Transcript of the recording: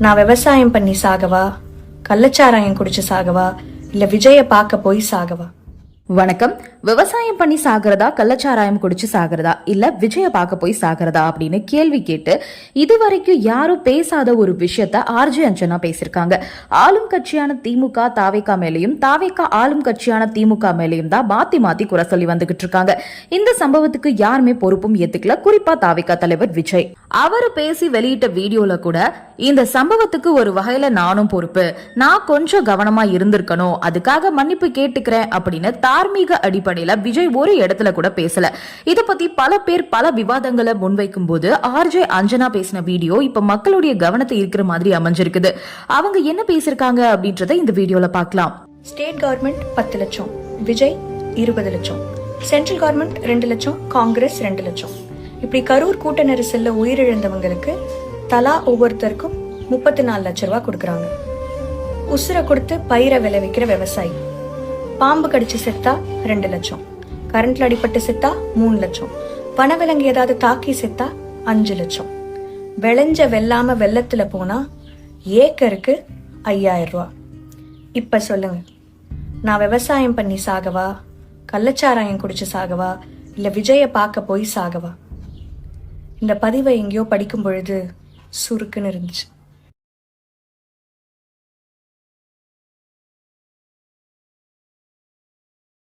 நான் விவசாயம் பண்ணி சாகவா? கள்ளச்சாராயம் குடிச்சு சாகவா? இல்ல விஜய பார்க்க போய் சாகவா? வணக்கம். விவசாயம் பண்ணி சாகிறதா கள்ளச்சாராயம் குடிச்சு சாகிறதா? இல்ல விஜய பார்க்க போய் சாகிறதா அப்படின்னு கேள்வி கேட்டு இதுவரைக்கும் யாரும் பேசாத ஒரு விஷயத்த ஆர்ஜி அஞ்சனா பேசியிருக்காங்க ஆளும் கட்சியான திமுக தாவேக்கா மேலையும் தாவேக்கா ஆளும் கட்சியான திமுக மேலையும் தான் மாத்தி மாத்தி குறை சொல்லி வந்துகிட்டு இருக்காங்க. இந்த சம்பவத்துக்கு யாருமே பொறுப்பும் ஏத்துக்கல. குறிப்பா தாவேக்கா தலைவர் விஜய். அவர் பேசி வெளியிட்ட வீடியோல கூட இந்த சம்பவத்துக்கு ஒரு வகையில நானும் பொறுப்பு. நான் கொஞ்சம் கவனமா இருந்திருக்கணும். அதுக்காக மன்னிப்பு கேட்டுக்கிறேன் அப்படின்னு தார்மீக அடிப்படையில விஜய் ஒரு இடத்துல கூட பேசல. இத பத்தி பல பேர் பல விவாதங்களை முன்வைக்கும் போது ஆர்ஜே அஞ்சனா பேசின வீடியோ இப்ப மக்களுடைய கவனத்தை இருக்கிற மாதிரி அமைஞ்சிருக்குது. அவங்க என்ன பேசிருக்காங்க அப்படின்றத இந்த வீடியோல பார்க்கலாம். ஸ்டேட் கவர்மெண்ட் பத்து லட்சம் விஜய் இருபது லட்சம் சென்ட்ரல் கவர்மெண்ட் ரெண்டு லட்சம் காங்கிரஸ் ரெண்டு லட்சம். இப்படி கரூர் கூட்ட நெரிசல்ல உயிரிழந்தவங்களுக்கு தலா ஒவ்வொருத்தருக்கும் முப்பத்தி நாலு லட்ச ரூபா கொடுக்கறாங்க. உசுரை கொடுத்து பயிரை விளைவிக்கிற விவசாயி. பாம்பு கடிச்சு செத்தா ரெண்டு லட்சம். கரண்ட்ல அடிபட்டு செத்தா மூணு லட்சம். பனவிலங்கு ஏதாவது தாக்கி செத்தா அஞ்சு லட்சம். விளைஞ்ச வெல்லாம வெள்ளத்துல போனா ஏக்கருக்கு ஐயாயிரம் ரூபா. இப்ப சொல்லுங்க. நான் விவசாயம் பண்ணி சாகவா? கள்ளச்சாராயம் குடிச்சு சாகவா? இல்ல விஜய பார்க்க போய் சாகவா? இந்த பதிவை எங்கேயோ படிக்கும் பொழுது சுருக்குன்னு இருந்துச்சு.